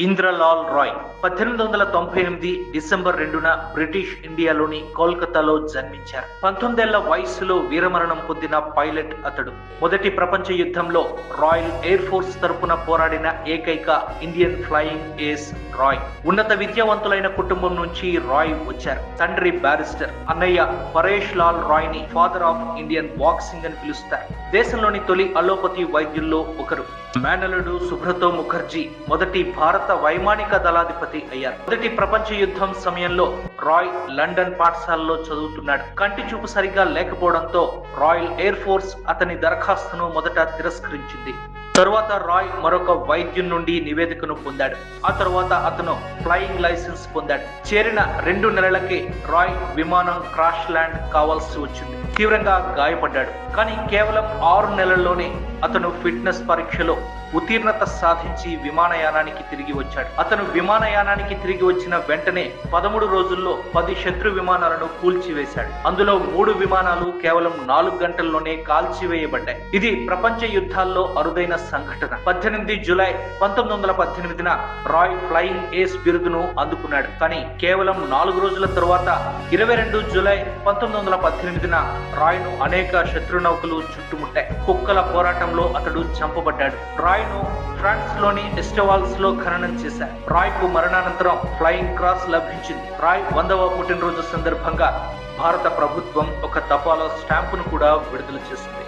ఇంద్రలాల్ రాయ్ పద్దెనిమిది వందల తొంభై ఎనిమిది డిసెంబర్ రెండున బ్రిటిష్ ఇండియాలోని కోల్కతాలో జన్మించారు. పంతొమ్మిదేళ్ళ వయసులో వీరమరణం పొందిన పైలట్ అతడు. మొదటి ప్రపంచ యుద్ధంలో రాయల్ ఎయిర్ ఫోర్స్ తరపున పోరాడిన ఏకైక ఇండియన్ ఫ్లయింగ్ ఏస్ రాయ్. ఉన్నత విద్యావంతులైన కుటుంబం నుంచి రాయ్ వచ్చారు. తండ్రి బ్యారిస్టర్ అన్నయ్య పరేష్ లాల్ రాయ్ని ఫాదర్ ఆఫ్ ఇండియన్ బాక్సింగ్ అని పిలుస్తారు. దేశంలోని తొలి అలోపతి వైద్యుల్లో ఒకరు. మేనలుడు సుబ్రతో ముఖర్జీ మొదటి భారత వైమానిక దళాధిపతి అయ్యారు. మొదటి ప్రపంచ యుద్ధం సమయంలో రాయ్ లండన్ పాఠశాలలో చదువుతున్నాడు. కంటి చూపు సరిగా లేకపోవడంతో రాయల్ ఎయిర్ ఫోర్స్ అతని దరఖాస్తును మొదట తిరస్కరించింది. తరువాత రాయ్ మరొక వైద్యం నుండి నివేదికను పొందాడు. ఆ తరువాత అతను ఫ్లయింగ్ లైసెన్స్ పొందాడు. చేరిన రెండు నెలలకే రాయ్ విమానం క్రాష్ ల్యాండ్ కావాల్సి వచ్చింది. తీవ్రంగా గాయపడ్డాడు. కానీ కేవలం ఆరు నెలల్లోనే అతను ఫిట్నెస్ పరీక్షలో ఉత్తీర్ణత సాధించి విమానయానానికి తిరిగి వచ్చాడు. అతను విమానయానానికి తిరిగి వచ్చిన వెంటనే పదమూడు రోజుల్లో పది శత్రు విమానాలను కూల్చివేశాడు. అందులో మూడు విమానాలు కేవలం నాలుగు గంటల్లోనే కాల్చివేయబడ్డాయి. ఇది ప్రపంచ యుద్ధాల్లో అరుదైన సంఘటన. పద్దెనిమిది జులై పంతొమ్మిది వందల పద్దెనిమిదిన రాయ్ ఫ్లయింగ్ ఏస్ బిరుదును అందుకున్నాడు. కానీ కేవలం నాలుగు రోజుల తరువాత ఇరవై రెండు జులై పంతొమ్మిది వందల పద్దెనిమిదిన రాయ్ను అనేక శత్రు నౌకలు చుట్టుముట్టాయి. కుక్కల పోరాటంలో అతడు చంపబడ్డాడు. రాయ్ను ఫ్రాన్స్లోని ఎస్టవాల్స్లో ఖననం చేశారు. రాయ్కు మరణానంతరం ఫ్లయింగ్ క్రాస్ లభించింది. రాయ్ వందవ పుట్టినరోజు సందర్భంగా భారత ప్రభుత్వం ఒక తపాలా స్టాంపును కూడా విడుదల చేసింది.